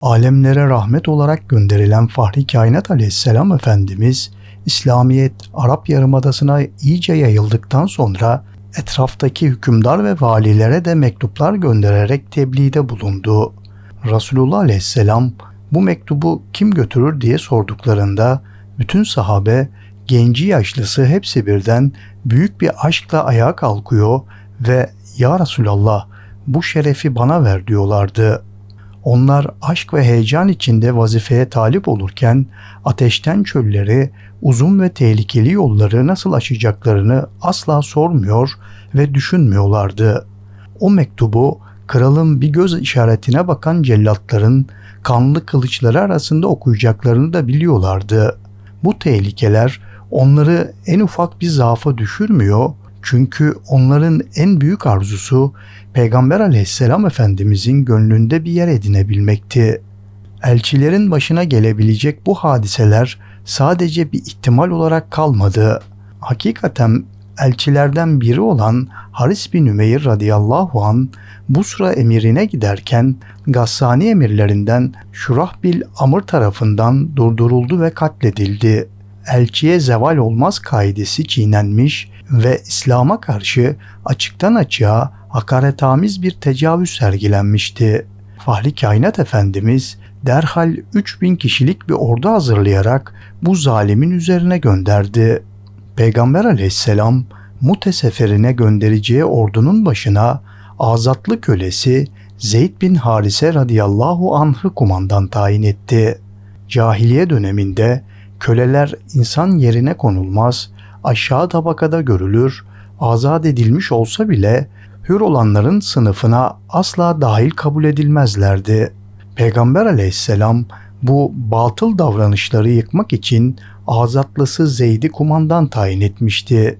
alemlere rahmet olarak gönderilen Fahri Kainat Aleyhisselam Efendimiz, İslamiyet Arap Yarımadası'na iyice yayıldıktan sonra etraftaki hükümdar ve valilere de mektuplar göndererek tebliğde bulundu. Resulullah Aleyhisselam bu mektubu kim götürür diye sorduklarında bütün sahabe genci yaşlısı hepsi birden büyük bir aşkla ayağa kalkıyor ve ya Resulallah bu şerefi bana ver diyorlardı. Onlar aşk ve heyecan içinde vazifeye talip olurken ateşten çölleri, uzun ve tehlikeli yolları nasıl aşacaklarını asla sormuyor ve düşünmüyorlardı. O mektubu kralın bir göz işaretine bakan cellatların kanlı kılıçları arasında okuyacaklarını da biliyorlardı. Bu tehlikeler onları en ufak bir zaafa düşürmüyor çünkü onların en büyük arzusu Peygamber aleyhisselam efendimizin gönlünde bir yer edinebilmekti. Elçilerin başına gelebilecek bu hadiseler sadece bir ihtimal olarak kalmadı. Hakikaten elçilerden biri olan Haris bin Ümeyr radıyallahu an Busra emirine giderken Gassani emirlerinden Şurahbil Amr tarafından durduruldu ve katledildi. Elçiye zeval olmaz kaidesi çiğnenmiş ve İslam'a karşı açıktan açığa hakaretamiz bir tecavüz sergilenmişti. Fahri Kainat Efendimiz derhal 3000 kişilik bir ordu hazırlayarak bu zalimin üzerine gönderdi. Peygamber aleyhisselam Mute seferine göndereceği ordunun başına azatlı kölesi Zeyd bin Harise radıyallahu anh'ı kumandan tayin etti. Cahiliye döneminde köleler insan yerine konulmaz, aşağı tabakada görülür, azat edilmiş olsa bile hür olanların sınıfına asla dahil kabul edilmezlerdi. Peygamber aleyhisselam bu batıl davranışları yıkmak için azatlısı Zeyd'i kumandan tayin etmişti.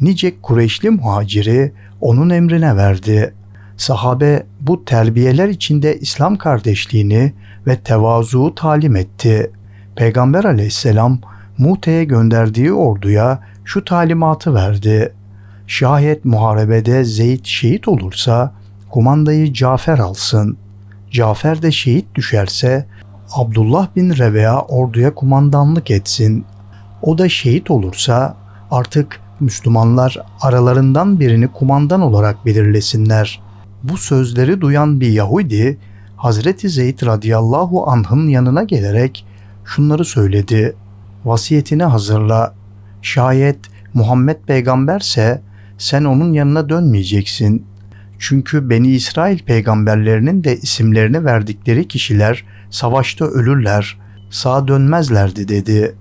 Nice Kureyşli muhaciri onun emrine verdi. Sahabe bu terbiyeler içinde İslam kardeşliğini ve tevazuu talim etti. Peygamber aleyhisselam Mute'ye gönderdiği orduya şu talimatı verdi. Şayet muharebede Zeyd şehit olursa kumandayı Cafer alsın. Cafer de şehit düşerse Abdullah bin Reveya orduya kumandanlık etsin. O da şehit olursa artık Müslümanlar aralarından birini kumandan olarak belirlesinler. Bu sözleri duyan bir Yahudi Hazreti Zeyd radıyallahu anh'ın yanına gelerek şunları söyledi. Vasiyetini hazırla. Şayet Muhammed peygamberse sen onun yanına dönmeyeceksin. Çünkü Beni İsrail peygamberlerinin de isimlerini verdikleri kişiler savaşta ölürler, sağa dönmezlerdi dedi.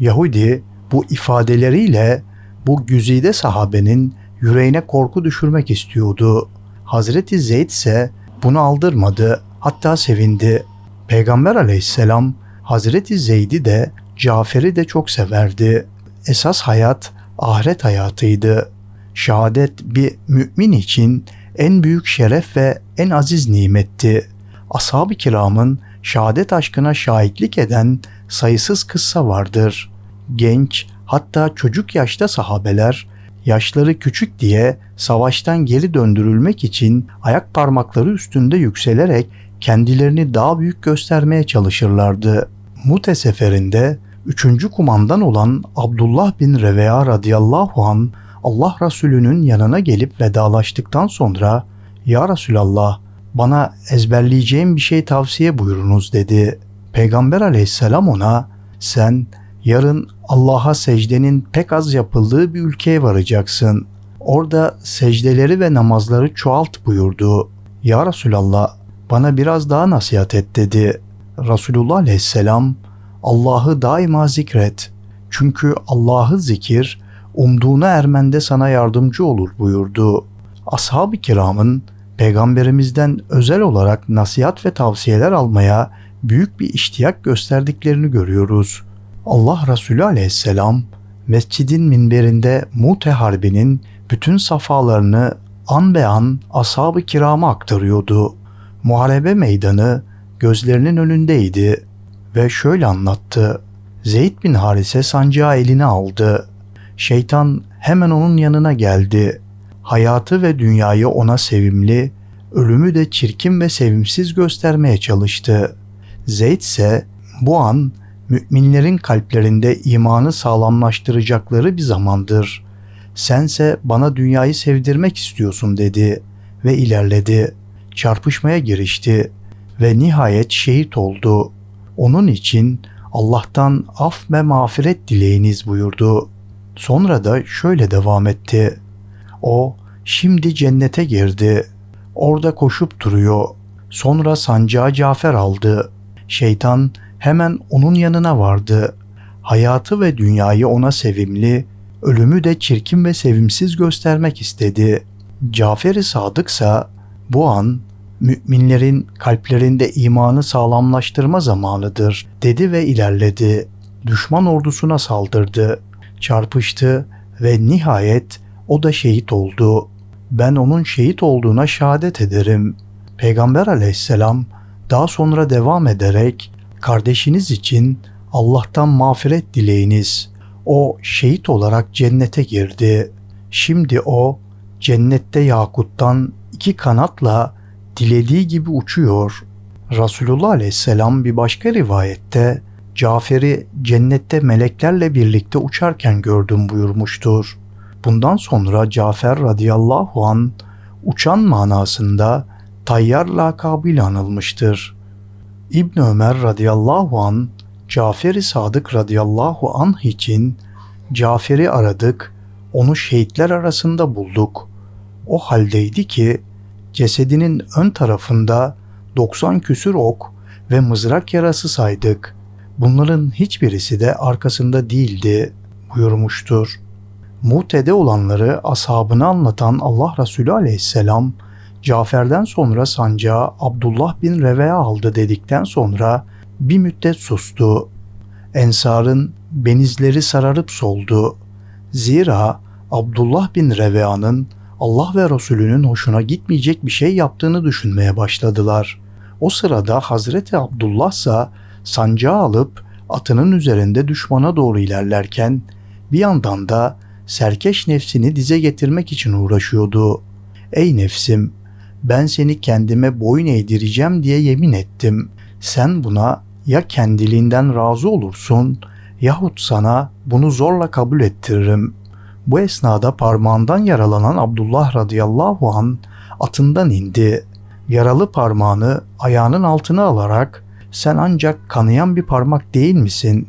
Yahudi bu ifadeleriyle bu güzide sahabenin yüreğine korku düşürmek istiyordu. Hazreti Zeyd ise bunu aldırmadı, hatta sevindi. Peygamber aleyhisselam Hazreti Zeyd'i de Cafer'i de çok severdi. Esas hayat ahiret hayatıydı. Şehadet bir mümin için en büyük şeref ve en aziz nimetti. Ashab-ı kiramın şehadet aşkına şahitlik eden sayısız kıssa vardır. Genç hatta çocuk yaşta sahabeler yaşları küçük diye savaştan geri döndürülmek için ayak parmakları üstünde yükselerek kendilerini daha büyük göstermeye çalışırlardı. Mute seferinde üçüncü kumandan olan Abdullah bin Reveya radıyallahu an Allah Resulü'nün yanına gelip vedalaştıktan sonra Ya Resulallah bana ezberleyeceğim bir şey tavsiye buyurunuz dedi. Peygamber aleyhisselam ona sen yarın Allah'a secdenin pek az yapıldığı bir ülkeye varacaksın. Orada secdeleri ve namazları çoğalt buyurdu. Ya Resulallah bana biraz daha nasihat et dedi. Resulullah aleyhisselam Allah'ı daima zikret. Çünkü Allah'ı zikir umduğuna ermende sana yardımcı olur buyurdu. Ashab-ı kiramın peygamberimizden özel olarak nasihat ve tavsiyeler almaya büyük bir iştiyak gösterdiklerini görüyoruz. Allah Resulü aleyhisselam mescidin minberinde Mute Harbi'nin bütün safalarını an be an ashab-ı kirama aktarıyordu. Muharebe meydanı gözlerinin önündeydi ve şöyle anlattı. Zeyd bin Harise sancağı eline aldı. Şeytan hemen onun yanına geldi. Hayatı ve dünyayı ona sevimli, ölümü de çirkin ve sevimsiz göstermeye çalıştı. Zeyd ise bu an müminlerin kalplerinde imanı sağlamlaştıracakları bir zamandır. Sense bana dünyayı sevdirmek istiyorsun dedi ve ilerledi. Çarpışmaya girişti ve nihayet şehit oldu. Onun için Allah'tan af ve mağfiret dileyiniz buyurdu. Sonra da şöyle devam etti. O şimdi cennete girdi. Orada koşup duruyor. Sonra sancağı Cafer aldı. Şeytan hemen onun yanına vardı. Hayatı ve dünyayı ona sevimli, ölümü de çirkin ve sevimsiz göstermek istedi. Cafer-i Sadıksa bu an müminlerin kalplerinde imanı sağlamlaştırma zamanıdır dedi ve ilerledi. Düşman ordusuna saldırdı, çarpıştı ve nihayet o da şehit oldu. Ben onun şehit olduğuna şehadet ederim. Peygamber aleyhisselam daha sonra devam ederek kardeşiniz için Allah'tan mağfiret dileyiniz. O şehit olarak cennete girdi. Şimdi o cennette yakuttan iki kanatla dilediği gibi uçuyor. Resulullah aleyhisselam bir başka rivayette Cafer'i cennette meleklerle birlikte uçarken gördüm buyurmuştur. Bundan sonra Cafer radıyallahu an uçan manasında Tayyar lakabıyla anılmıştır. İbn Ömer radıyallahu an Cafer-i Sadık radıyallahu anh için Cafer'i aradık, onu şehitler arasında bulduk. O haldeydi ki cesedinin ön tarafında 90 küsür ok ve mızrak yarası saydık. Bunların hiçbirisi de arkasında değildi buyurmuştur. Muhtede olanları ashabına anlatan Allah Resulü aleyhisselam Cafer'den sonra sancağı Abdullah bin Reve'ye aldı dedikten sonra bir müddet sustu. Ensar'ın benizleri sararıp soldu. Zira Abdullah bin Revea'nın Allah ve Resulünün hoşuna gitmeyecek bir şey yaptığını düşünmeye başladılar. O sırada Hazreti Abdullah ise sancağı alıp atının üzerinde düşmana doğru ilerlerken bir yandan da serkeş nefsini dize getirmek için uğraşıyordu. Ey nefsim ben seni kendime boyun eğdireceğim diye yemin ettim. Sen buna ya kendiliğinden razı olursun yahut sana bunu zorla kabul ettiririm. Bu esnada parmağından yaralanan Abdullah radıyallahu an atından indi. Yaralı parmağını ayağının altına alarak sen ancak kanayan bir parmak değil misin?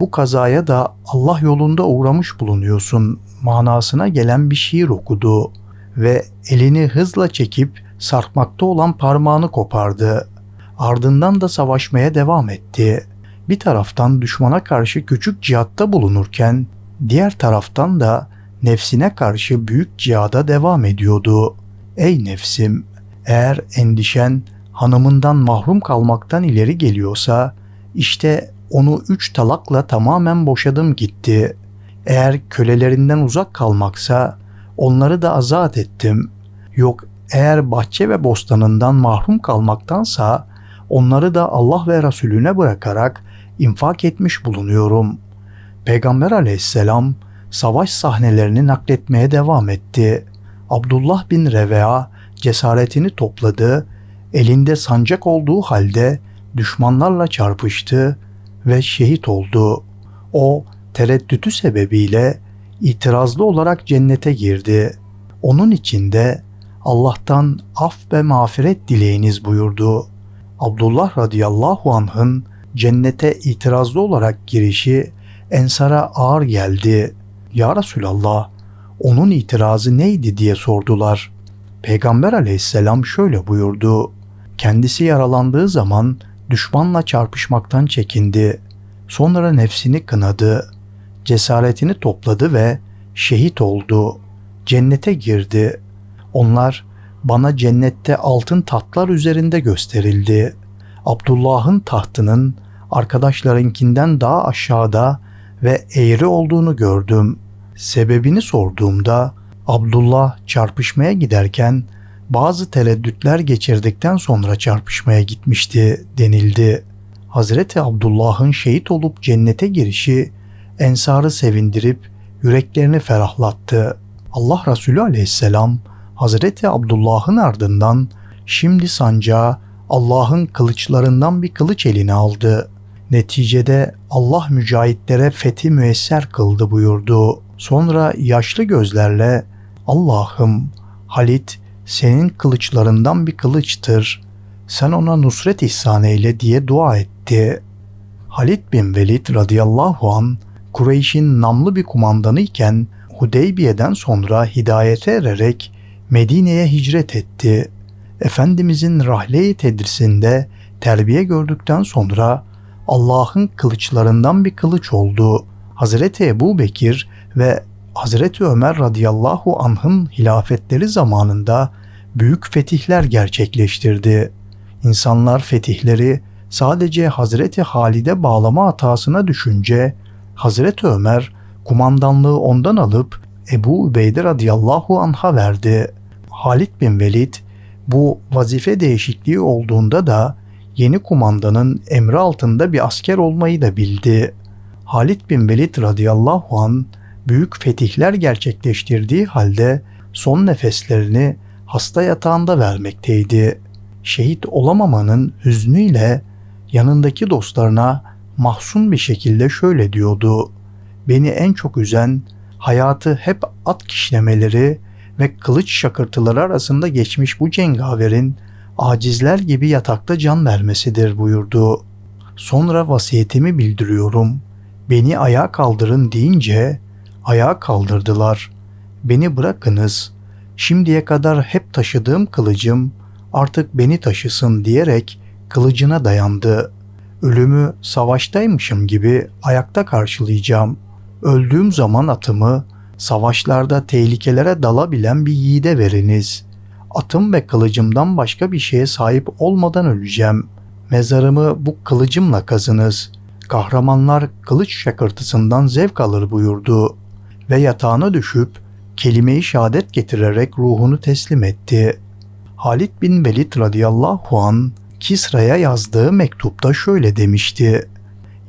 Bu kazaya da Allah yolunda uğramış bulunuyorsun manasına gelen bir şiir okudu ve elini hızla çekip sarkmakta olan parmağını kopardı. Ardından da savaşmaya devam etti. Bir taraftan düşmana karşı küçük cihatta bulunurken diğer taraftan da nefsine karşı büyük cihada devam ediyordu. Ey nefsim, eğer endişen hanımından mahrum kalmaktan ileri geliyorsa işte onu üç talakla tamamen boşadım gitti. Eğer kölelerinden uzak kalmaksa onları da azat ettim. Yok eğer bahçe ve bostanından mahrum kalmaktansa onları da Allah ve Resulüne bırakarak infak etmiş bulunuyorum. Peygamber aleyhisselam savaş sahnelerini nakletmeye devam etti. Abdullah bin Revea cesaretini topladı, elinde sancak olduğu halde düşmanlarla çarpıştı ve şehit oldu. O tereddütü sebebiyle itirazlı olarak cennete girdi. Onun içinde Allah'tan af ve mağfiret dileyiniz buyurdu. Abdullah radıyallahu anh'ın cennete itirazlı olarak girişi Ensar'a ağır geldi. Ya Resulallah onun itirazı neydi diye sordular. Peygamber aleyhisselam şöyle buyurdu. Kendisi yaralandığı zaman düşmanla çarpışmaktan çekindi. Sonra nefsini kınadı. Cesaretini topladı ve şehit oldu. Cennete girdi. Onlar bana cennette altın tahtlar üzerinde gösterildi. Abdullah'ın tahtının arkadaşlarınkinden daha aşağıda ve eğri olduğunu gördüm. Sebebini sorduğumda Abdullah çarpışmaya giderken bazı tereddütler geçirdikten sonra çarpışmaya gitmişti denildi. Hazreti Abdullah'ın şehit olup cennete girişi ensarı sevindirip yüreklerini ferahlattı. Allah Resulü aleyhisselam Hazreti Abdullah'ın ardından şimdi sancağı Allah'ın kılıçlarından bir kılıç eline aldı. Neticede Allah mücahitlere fethi müesser kıldı buyurdu. Sonra yaşlı gözlerle Allah'ım Halit senin kılıçlarından bir kılıçtır. Sen ona nusret ihsan eyle diye dua etti. Halit bin Velid radıyallahu an Kureyş'in namlı bir kumandanı iken Hudeybiye'den sonra hidayete ererek Medine'ye hicret etti. Efendimizin rahle-i tedrisinde terbiye gördükten sonra Allah'ın kılıçlarından bir kılıç oldu. Hazreti Ebu Bekir ve Hazreti Ömer radıyallahu anh'ın hilafetleri zamanında büyük fetihler gerçekleştirdi. İnsanlar fetihleri sadece Hazreti Halid'e bağlama hatasına düşünce Hazreti Ömer kumandanlığı ondan alıp Ebu Ubeyde radıyallahu anh'a verdi. Halid bin Velid bu vazife değişikliği olduğunda da yeni kumandanın emri altında bir asker olmayı da bildi. Halid bin Velid radıyallahu an büyük fetihler gerçekleştirdiği halde son nefeslerini hasta yatağında vermekteydi. Şehit olamamanın hüznüyle yanındaki dostlarına mahzun bir şekilde şöyle diyordu. Beni en çok üzen hayatı hep at kişnemeleri ve kılıç şakırtıları arasında geçmiş bu cengaverin acizler gibi yatakta can vermesidir buyurdu. Sonra vasiyetimi bildiriyorum. Beni ayağa kaldırın deyince ayağa kaldırdılar. Beni bırakınız. Şimdiye kadar hep taşıdığım kılıcım artık beni taşısın diyerek kılıcına dayandı. Ölümü savaştaymışım gibi ayakta karşılayacağım. Öldüğüm zaman atımı savaşlarda tehlikelere dalabilen bir yiğide veriniz. Atım ve kılıcımdan başka bir şeye sahip olmadan öleceğim. Mezarımı bu kılıcımla kazınız. Kahramanlar kılıç şakırtısından zevk alır buyurdu ve yatağına düşüp kelime-i şehadet getirerek ruhunu teslim etti. Halid bin Velid radıyallahu an Kisra'ya yazdığı mektupta şöyle demişti.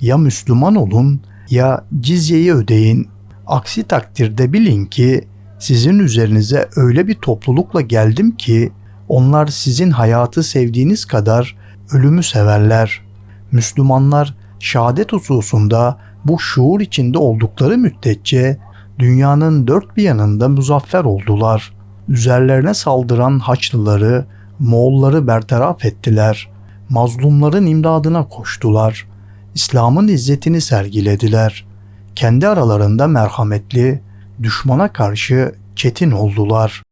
Ya Müslüman olun ya cizyeyi ödeyin. Aksi takdirde bilin ki sizin üzerinize öyle bir toplulukla geldim ki onlar sizin hayatı sevdiğiniz kadar ölümü severler. Müslümanlar şehadet hususunda bu şuur içinde oldukları müddetçe dünyanın dört bir yanında muzaffer oldular. Üzerlerine saldıran Haçlıları, Moğolları bertaraf ettiler. Mazlumların imdadına koştular. İslam'ın izzetini sergilediler. Kendi aralarında merhametli, düşmana karşı çetin oldular.